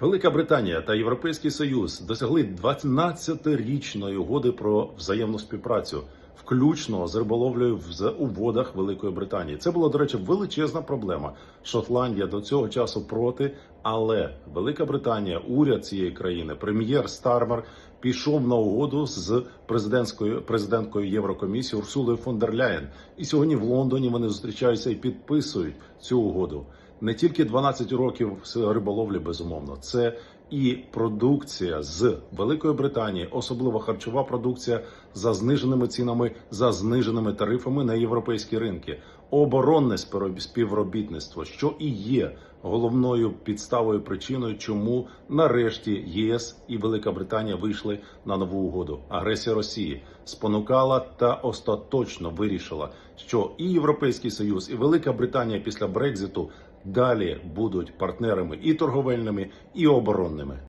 Велика Британія та Європейський Союз досягли 12-річної угоди про взаємну співпрацю, включно з риболовлею у водах Великої Британії. Це була, до речі, величезна проблема. Шотландія до цього часу проти, але Велика Британія, уряд цієї країни, прем'єр Стармер пішов на угоду з президентською президенткою Єврокомісії Урсулою фон дер Ляєн. І сьогодні в Лондоні вони зустрічаються і підписують цю угоду не тільки 12 років риболовлі, безумовно, це і продукція з Великої Британії, особливо харчова продукція за зниженими цінами, за зниженими тарифами на європейські ринки, оборонне співро- співробітництво, що і є головною підставою причиною, чому нарешті ЄС і Велика Британія вийшли на нову угоду. Агресія Росії спонукала та остаточно вирішила, що і Європейський Союз, і Велика Британія після Брекзиту далі будуть партнерами і торговельними, і оборонними.